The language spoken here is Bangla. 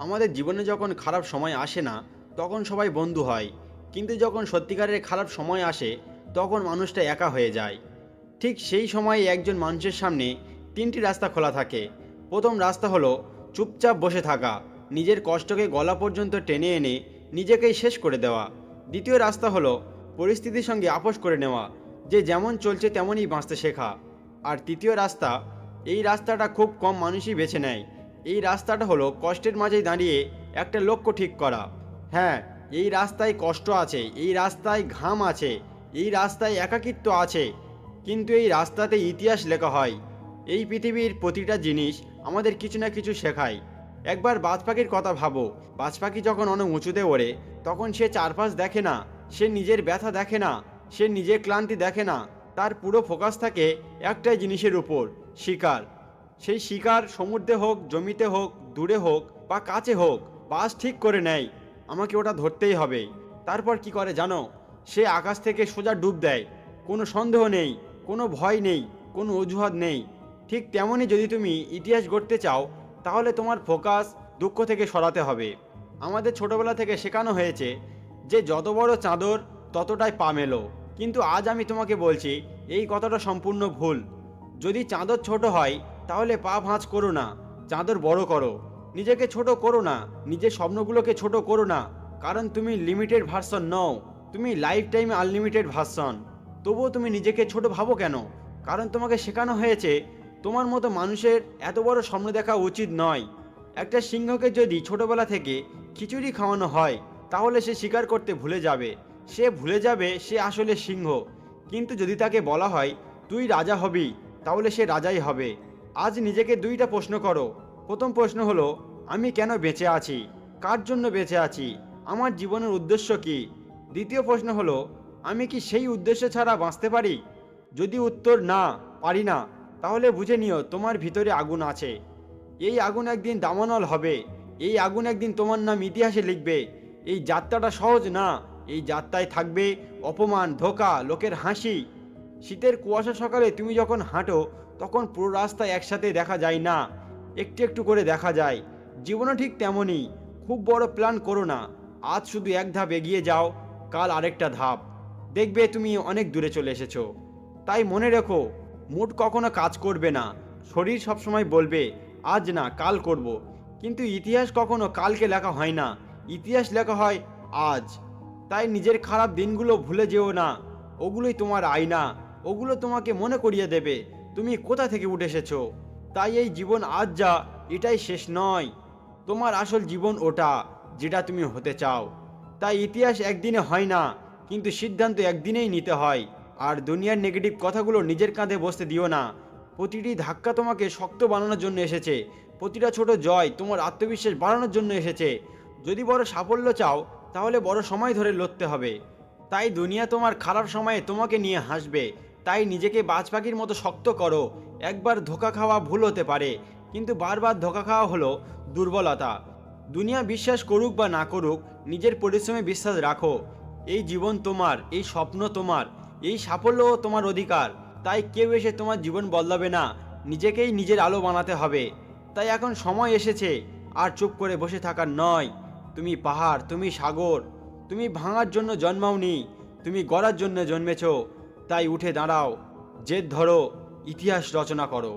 আমাদের জীবনে যখন খারাপ সময় আসে না, তখন সবাই বন্ধু হয়। কিন্তু যখন সত্যিকারের খারাপ সময় আসে, তখন মানুষটা একা হয়ে যায়। ঠিক সেই সময়ে একজন মানুষের সামনে তিনটি রাস্তা খোলা থাকে। প্রথম রাস্তা হলো চুপচাপ বসে থাকা, নিজের কষ্টকে গলা পর্যন্ত টেনে এনে নিজেকেই শেষ করে দেওয়া। দ্বিতীয় রাস্তা হলো পরিস্থিতির সঙ্গে আপোষ করে নেওয়া, যে যেমন চলছে তেমনই বাঁচতে শেখা। আর তৃতীয় রাস্তা, এই রাস্তাটা খুব কম মানুষই বেছে নেয়। এই রাস্তাটা হলো কষ্টের মাঝেই দাঁড়িয়ে একটা লক্ষ্য ঠিক করা। হ্যাঁ এই রাস্তায় কষ্ট আছে, এই রাস্তায় ঘাম আছে, এই রাস্তায় একাকিত্ব আছে, কিন্তু এই রাস্তাতে ইতিহাস লেখা হয়। এই পৃথিবীর প্রতিটা জিনিস আমাদের কিছু না কিছু শেখায়। একবার বাজ পাখির কথা ভাবো বাজ পাখি যখন অনেক উঁচুতে ওড়ে, তখন সে চারপাশ দেখে না, সে নিজের ব্যথা দেখে না, সে নিজের ক্লান্তি দেখে না, তার পুরো ফোকাস থাকে একটাই জিনিসের উপর, শিকার। সেই শিকার সমুদ্রে হোক, জমিতে হোক, দূরে হোক বা কাছে হোক, বাস ঠিক করে নেয়। আমাকে ওটা ধরতেই হবে। তারপর কি করে জানো? সে আকাশ থেকে সোজা ডুব দেয়। কোনো সন্দেহ নেই, কোনো ভয় নেই, কোনো অজুহাত নেই। ঠিক তেমনই যদি তুমি ইতিহাস গড়তে চাও, তাহলে তোমার ফোকাস দুঃখ থেকে সরাতে হবে। আমাদের ছোটবেলা থেকে শেখানো হয়েছে যে যত বড় চাদর, ততটাই পা মেলো। কিন্তু আজ আমি তোমাকে বলছি, এই কথাটা সম্পূর্ণ ভুল। যদি চাদর ছোট হয় তাহলে পা ভাঁজ করো না, চাঁদর বড় করো। নিজেকে ছোট করো না, নিজের স্বপ্নগুলোকে ছোট করো না, কারণ তুমি লিমিটেড ভার্সন নও, তুমি লাইফ টাইম আনলিমিটেড ভার্সন তবুও তুমি নিজেকে ছোট ভাবো কেন? কারণ তোমাকে শেখানো হয়েছে, তোমার মতো মানুষের এত বড় স্বপ্ন দেখা উচিত নয়। একটা সিংহকে যদি ছোটবেলা থেকে খিচুড়ি খাওয়ানো হয়, তাহলে সে স্বীকার করতে ভুলে যাবে। সে ভুলে যাবে সে আসলে সিংহ। কিন্তু যদি তাকে বলা হয়, তুই রাজা হবি তাহলে সে রাজাই হবে। আজ নিজেকে দুইটা প্রশ্ন করো। প্রথম প্রশ্ন হলো, আমি কেন বেঁচে আছি? কার জন্য বেঁচে আছি? আমার জীবনের উদ্দেশ্য কি? দ্বিতীয় প্রশ্ন হলো, আমি কি সেই উদ্দেশ্য ছাড়া বাঁচতে পারি? যদি উত্তর না, পারি না, তাহলে বুঝে নিও তোমার ভিতরে আগুন আছে। এই আগুন একদিন দামানল হবে। এই আগুন একদিন তোমার নাম ইতিহাসে লিখবে। এই যাত্রাটা সহজ না, এই যাত্রায় থাকবে অপমান, ধোকা, লোকের হাসি। শীতের কুয়াশা সকালে তুমি যখন হাঁটো তখন পুরো রাস্তা একসাথে দেখা যায় না। একটু একটু করে দেখা যায়। জীবনও ঠিক তেমনই। খুব বড় প্ল্যান করো না। আজ শুধু এক ধাপ এগিয়ে যাও, কাল আরেকটা ধাপ। দেখবে তুমি অনেক দূরে চলে এসেছ। তাই মনে রেখো, মুড কখনো কাজ করবে না। শরীর সবসময় বলবে, আজ না, কাল করব। কিন্তু ইতিহাস কখনো কালকে লেখা হয় না। ইতিহাস লেখা হয় আজ। তাই নিজের খারাপ দিনগুলো ভুলে যেও না। ওগুলোই তোমার আয়না। ওগুলো তোমাকে মনে করিয়ে দেবে। তুমি কোথা থেকে উঠে এসেছ? তাই এই জীবন আজ যা, এটাই শেষ নয়। তোমার আসল জীবন ওটা, যেটা তুমি হতে চাও। তাই ইতিহাস একদিনে হয় না, কিন্তু সিদ্ধান্ত একদিনেই নিতে হয়। আর দুনিয়ার নেগেটিভ কথাগুলো নিজের কাঁধে বসতে দিও না। প্রতিটি ধাক্কা তোমাকে শক্ত বানানোর জন্য এসেছে। প্রতিটা ছোট জয় তোমার আত্মবিশ্বাস বাড়ানোর জন্য এসেছে। যদি বড় সাফল্য চাও, তাহলে বড় সময় ধরে লড়তে হবে। তাই দুনিয়া তোমার খারাপ সময়ে তোমাকে নিয়ে হাসবে। তাই নিজেকে বাজ পাখির মতো শক্ত করো। একবার ধোকা খাওয়া ভুল হতে পারে, কিন্তু বারবার ধোকা খাওয়া হলো দুর্বলতা। দুনিয়া বিশ্বাস করুক বা না করুক, নিজের পরিশ্রমে বিশ্বাস রাখো। এই জীবন তোমার, এই স্বপ্ন তোমার, এই সাফল্যও তোমার অধিকার। তাই কেউ এসে তোমার জীবন বদলাবে না, নিজেকেই নিজের আলো বানাতে হবে। তাই এখন সময় এসেছে, আর চুপ করে বসে থাকার নয়। তুমি পাহাড়, তুমি সাগর, তুমি ভাঙার জন্য জন্মাওনি, তুমি গড়ার জন্য জন্মেছ। তাই উঠে দাঁড়াও জেদ ধরো ইতিহাস রচনা করো।